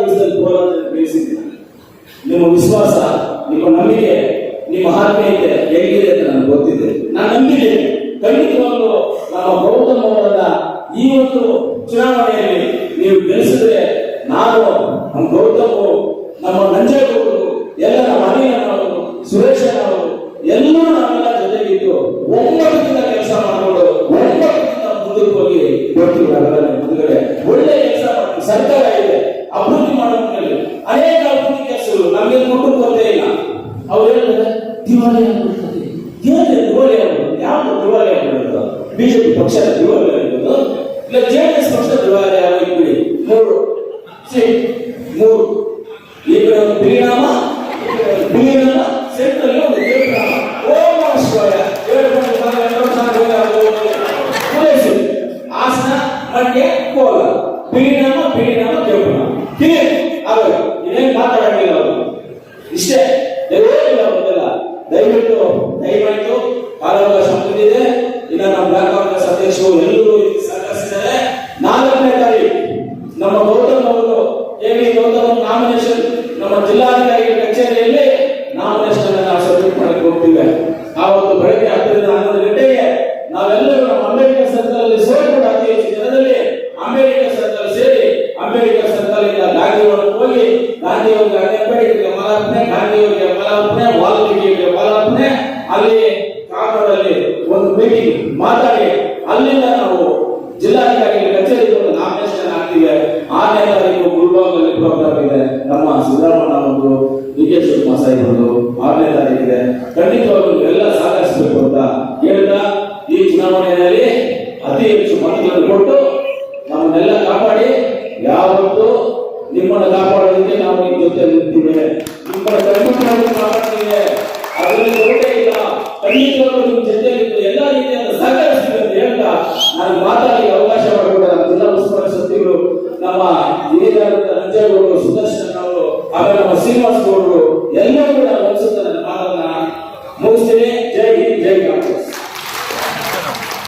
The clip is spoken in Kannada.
ದಿವಸದಲ್ಲಿ ಕೋಲಾರದಲ್ಲಿ ಬೇಯಿಸಿದ್ದೀನಿ ನಿಮ್ಮ ವಿಶ್ವಾಸ, ನಿಮ್ಮ ನಂಬಿಕೆ, ನಿಮ್ಮ ಆತ್ಮೀಯತೆ ಹೇಗಿದೆ ಅಂತ ನನಗೆ ಗೊತ್ತಿದೆ. ನಾನು ನಂಬಿದ್ದೇನೆ. ಖಂಡಿತವಾಗ್ಲೂ ನಮ್ಮ ಗೌತಮ್ ಅವರನ್ನ ಈ ಒಂದು ಚುನಾವಣೆಯಲ್ಲಿ ನೀವು ಗೆಲ್ಲಿಸಿದ್ರೆ ನಾನು ನಮ್ಮ ಗೌತಮ್ ನಮ್ಮ ನಂಜೇಗೌಡರು ಎಲ್ಲ ನಮ್ಮ ಅನಿಯನವರು ಸುರೇಶ ಅವರು ಎಲ್ಲರೂ ನಾವೆಲ್ಲ ಜೊತೆಗಿದ್ದು ಒಮ್ಮತದಿಂದ ದಿವಾಳಿ ಆಗ್ಬಿಡ್ತದೆ ಆಗ್ಬಿಡೋದು ಯಾವುದು? ದಿವಾಳಿ ಆಗ್ಬಿಡೋದು ಬಿಜೆಪಿ ಪಕ್ಷ ದಿವಾಳಿ ಇಲ್ಲ ಎಸ್ ಪಕ್ಷ ದಿವಾಳಿ ಆಗಿಬಿಡಿ ಮೂರು. ಸೀಟ್ ಮೂರು. ಈ ಕಡೆ ಒಂದು ಪರಿಣಾಮ ಪರಿಣಾಮ ಪರಿಣಾಮ ಓಂ ಇನ್ನೇನು ಮಾತಾಡಂಗಿಲ್ಲ ಅವರು. ನಮ್ಮ ಅಧ್ಯಕ್ಷರು ಎಲ್ಲರೂ ಸಹಕರಿಸಿದ್ದಾರೆ. ನಾಲ್ಕನೇ ತಾರೀಕು ನಮ್ಮ ಗೌತಮ್ ಅವರು ನಾಮಿನೇಷನ್ ನಮ್ಮ ಜಿಲ್ಲಾಧಿಕಾರಿ ಕಚೇರಿಯಲ್ಲಿ ನಾಮಿನೇಷನ್ ಸಬ್ಮಿಟ್ ಮಾಡಕ್ಕೆ ಹೋಗ್ತೀವಿ ಆವತ್ತು ಬೆಳಗ್ಗೆ ಹತ್ತರಿಂದ ಹನ್ನೊಂದು ಗಂಟೆಗೆ ನಾವೆಲ್ಲರೂ ನಮ್ಮ ಅಂಬೇಡ್ಕರ್ ಸರ್ಕಲ್ ಸೇರಿಕೊಂಡು ಅತಿ ಹೆಚ್ಚು ಜನರಲ್ಲಿ ಅಂಬೇಡ್ಕರ್ ಸೇರಿ ಅಂಬೇಡ್ಕರ್ ಸರ್ಕಲ್ ಇಂದ ಹೋಗಿ ಗಾಂಧಿ ಅವರಿಗೆ ಅಂಬೇಡ್ಕರ್ಗೆ ಮಲಾರ್ಪಣೆ, ಗಾಂಧಿ ಅಲ್ಲಿ ಒಂದು ಮಾತಾಡಿ. ಅಲ್ಲಿಂದ ನಾವು ಜಿಲ್ಲಾಧಿಕಾರಿ ಕಚೇರಿಗೆ ಒಂದು ನಾಮಿನೇಷನ್ ಹಾಕ್ತೀವಿ ಆರನೇ ತಾರೀಕು ಗುಲ್ಬರ್ಗಲ್ಲಿ ಪ್ರೋಗ್ರಾಮ್ ಇದೆ. ನಮ್ಮ ಸಿದ್ದರಾಮಣ್ಣ ಅವರು ಡಿ ಕೆ ಶಿವಕುಮಾರ್ ಸಾಹೇಬರು ಆರನೇ ತಾರೀಕಿದೆ. ಖಂಡಿತವಾಗ್ಲೂ ಎಲ್ಲ ಸಹಕರಿಸಬೇಕು ಅಂತ ಕೇಳಿದ ಈ ಚುನಾವಣೆಯಲ್ಲಿ ಅತಿ ಹೆಚ್ಚು ಮತಗಳನ್ನು ಕೊಟ್ಟು ನಮ್ಮನ್ನೆಲ್ಲ ಕಾಪಾಡಿ. ಯಾವತ್ತೂ ನಿಮ್ಮನ್ನು ಕಾಪಾಡೋದಕ್ಕೆ ನಾವು ನಿಮ್ಮ ಜೊತೆ ನಿಂತಿದ್ದೇವೆ. ನಿಮ್ಮ ಖಂಡಿತವಾಗ್ಲೂ ಕಾಪಾಡ್ತೀವಿ. ಅದರಲ್ಲಿ ಇಲ್ಲ. ಖಂಡಿತವಾಗ್ಲೂ ಹೇಳ್ತಾ ನಾನು ಮಾತಾಡಿ ಅವಕಾಶ ಮಾಡಿಕೊಟ್ಟ ನಮ್ಮ ಜಿಲ್ಲಾ ಉಸ್ತುವಾರಿ ಸಚಿವರು ನಮ್ಮ ಹಿರಿಯರಾದ ನಂಜೇಗೌಡರು ಸುದರ್ಶನ್ ಅವರು ಆಮೇಲೆ ನಮ್ಮ ಶ್ರೀನಿವಾಸ ಗೌಡರು ಎಲ್ಲರೂ